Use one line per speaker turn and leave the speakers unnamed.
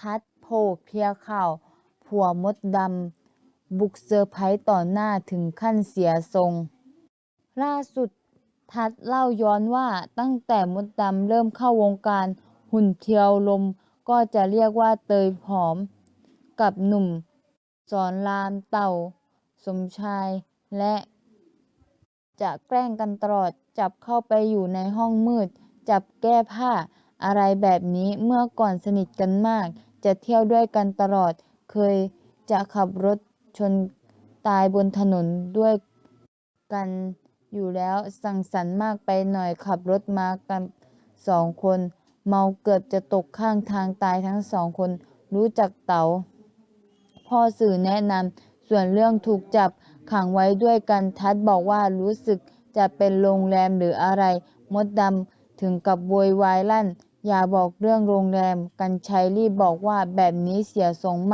ทัดโผเคลียข่าว ผัวมดดำ บุกเซอร์ไพรส์ต่อหน้าถึงขั้นเสียทรง ล่าสุดทัดเล่าย้อนว่าตั้งแต่มดดำเริ่มเข้าวงการหุ่นเทียวลมก็จะเรียกว่าเตยผอม กับหนุ่ม สอนรามเต่า สมชายและ จะแกล้งกันตลอดจับเข้าไปอยู่ในห้องมืด จับแก้ผ้า อะไรแบบนี้เมื่อก่อนสนิทกันมาก จะเที่ยวด้วยกันตลอด เคยจะขับรถชนตายบนถนนด้วยกันอยู่แล้วสังสรรค์มากไปหน่อยขับรถมากันสองคน เมาเกือบจะตกข้างทางตายทั้งสองคน รู้จักเต๋าพ่อสื่อแนะนำส่วนเรื่องถูกจับขังไว้ด้วยกันทัดบอกว่ารู้สึกจะเป็นโรงแรมหรืออะไร มดดำถึงกับโวยวายลั่น อย่าบอกเรื่องโรงแรม กรรชัยรีบบอกว่า แบบนี้เสียทรงมาก